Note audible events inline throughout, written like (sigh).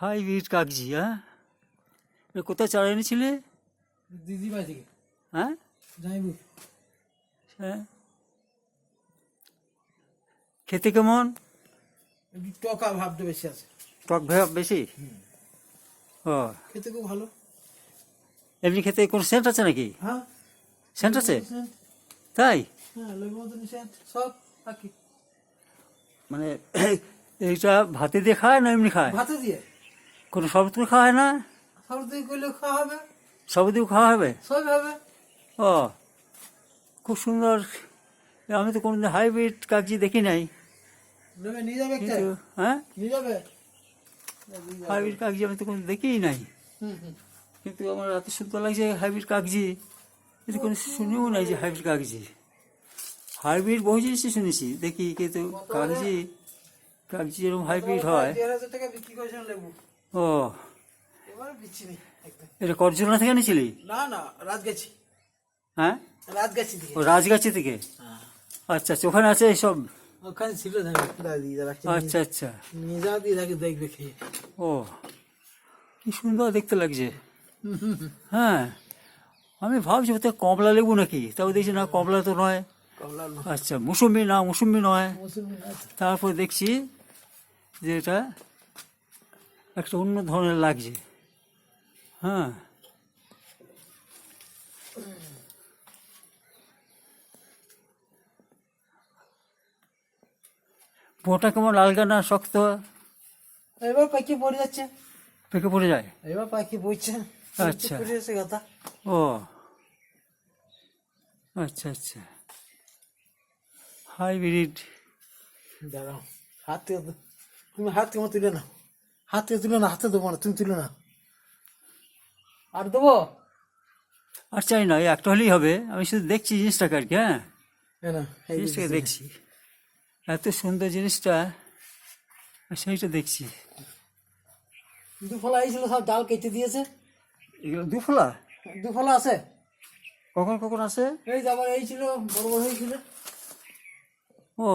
Hybrid কাগজি হ্যাঁ? কোথায় চারা এনেছিলে? দিদি বাড়ি থেকে হ্যাঁ? জানিবু হ্যাঁ। খেতে কেমন? টকা ভাবটা বেশি আছে। টক ভাব বেশি? ও। খেতে খুব ভালো। এমনি খেতে কোনো সেন্ট আছে নাকি? হ্যাঁ। সেন্ট আছে? তাই? হ্যাঁ সব মানে (clears throat) এইটা ভাতে দিয়ে খায় না এমনি খায়? ভাতে দিয়ে। কোনো করে খাওয়া হয় না? সব দিয়ে খাওয়া হবে। শরবত খাওয়া হবে? সবই হবে। ও খুব সুন্দর। আমি তো কোনোদিন হাইব্রিড কাগজি দেখি নাই। হ্যাঁ? হাইব্রিড কাগজি আমি তো কোনো দেখিই নাই। কিন্তু আমার এত সুন্দর লাগছে হাইব্রিড কাগজি কিন্তু কোনো শুনেও নাই যে হাইব্রিড কাগজি হাইব্রিড বহু জিনিসই শুনেছি দেখি কিন্তু কাগজি কাগজি এরকম হাইব্রিড হয়। ও। এবার বিচ্ছি এটা করজোনা থেকে এনেছিলি না না রাত গেছি হ্যাঁ? রাত গেছি দিয়ে ও রাজগাছি থেকে? আচ্ছা আচ্ছা ওখানে আছে এইসব? ওখানে ছিল আচ্ছা আচ্ছা। নিয়ে যাও দিয়ে তাকে দেখবে খেয়ে। ও কি সুন্দর দেখতে লাগছে। হ্যাঁ। আমি ভাবছি ওতে কমলা লেবু নাকি? তাও দেখছি না কমলা তো নয়। আচ্ছা মুসম্বি না মুসম্বি নয়। তারপর দেখছি যে এটা একটা অন্য ধরনের লাগছে। হ্যাঁ। বোটা কেমন আলগা না শক্ত? এবার পাখি পড়ে যাচ্ছে। পেকে পড়ে যায়? এবার পাখি বইছে আচ্ছা। কথা। ও। আচ্ছা আচ্ছা। হাইব্রিড দাঁড়াও। হাত তুমি হাত আমার তুলে নাও। হাত তুলে না হাতে দেবো না তুমি তুলে না আর দেবো? আর চাই না একটা হলেই হবে। আমি শুধু দেখছি জিনিসটাকে আর কি হ্যাঁ? জিনিসটাকে দেখছি। এত সুন্দর জিনিসটা সেইটা দেখছি। দুফলা এই ছিল সব ডাল কেটে দিয়েছে। এগুলো দুফলা? দুফলা আছে। কখন কখন আসে এই যে আবার এই ছিল বড় বড় হয়েছিল। ও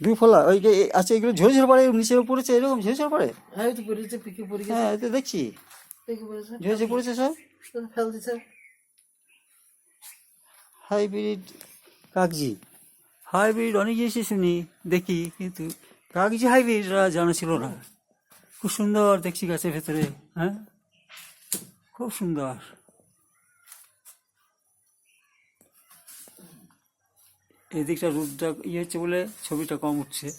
দুফলা ওই যে আচ্ছা এগুলো ঝরে ঝরে পড়ে নিচে পড়েছে এরকম ঝরে ঝরে পড়ে? হ্যাঁ তো পড়েছে পিকে পড়ে গেছে হ্যাঁ এতে দেখছি। ঝরে ঝরে পড়েছে সব? ফেল দিছে। হাইব্রিড কাগজি। হাইব্রিড অনেক জিনিসই শুনি দেখি কিন্তু কাগজি হাইব্রিড জানা ছিল না। খুব সুন্দর দেখছি গাছের ভেতরে হ্যাঁ? খুব সুন্দর। এদিকটা রোদটা ইয়ে হচ্ছে বলে ছবিটা কম উঠছে।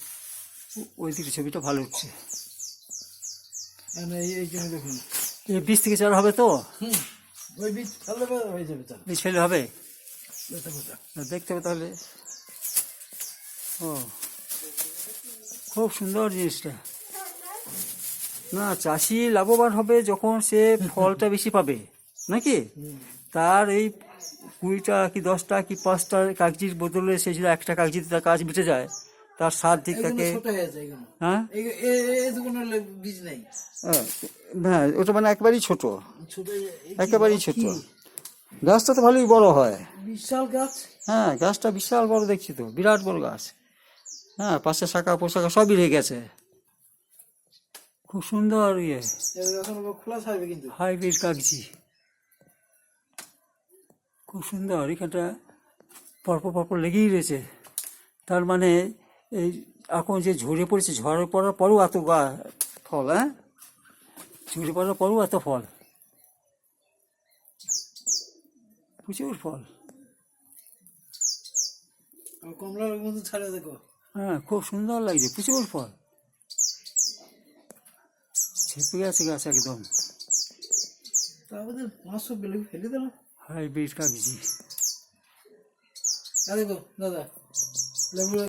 ওই দিকটা ছবিটা ভালো উঠছে। মানে এই- জন্য দেখুন। এই বীজ থেকে চারা হবে তো? ওই বীজ হয়ে যাবে বীজ ফেলে হবে? দেখতে হবে তাহলে। ও। খুব সুন্দর জিনিসটা। না চাষি লাভবান হবে যখন সে ফলটা বেশি পাবে। নাকি? তার এই কুড়িটা কি দশটা কি পাঁচটা কাগজির বদলে সে যদি একটা কাগজিতে তার কাজ মিটে যায় তার সাত দিক ছোট হয়ে হ্যাঁ? হ্যাঁ, ওটা মানে একেবারেই ছোট। একেবারেই ছোট। গাছটা তো ভালোই বড় হয়। বিশাল গাছ। হ্যাঁ গাছটা বিশাল বড় দেখছি তো বিরাট বড় গাছ। হ্যাঁ পাশে শাখা পোশাখা সবই রয়ে গেছে। খুব সুন্দর ইয়ে। হাইব্রিড কাগজি। খুব সুন্দর। এখানটা পরপর পরপর লেগেই রয়েছে। তার মানে এই এখন যে ঝরে পড়েছে ঝরে পড়ার পরেও এত গা ফল হ্যাঁ? ঝরে পড়ার পরেও এত ফল। প্রচুর ফল। আর কমলার মতো ছাড়ে দেখো। হ্যাঁ খুব সুন্দর লাগছে প্রচুর ফল। ছেপে গেছে গাছ একদম। তারপরে পাঁচশো বেলে ফেলে দিল হাইব্রিড কাগজি আর দেখো দাদা লেবু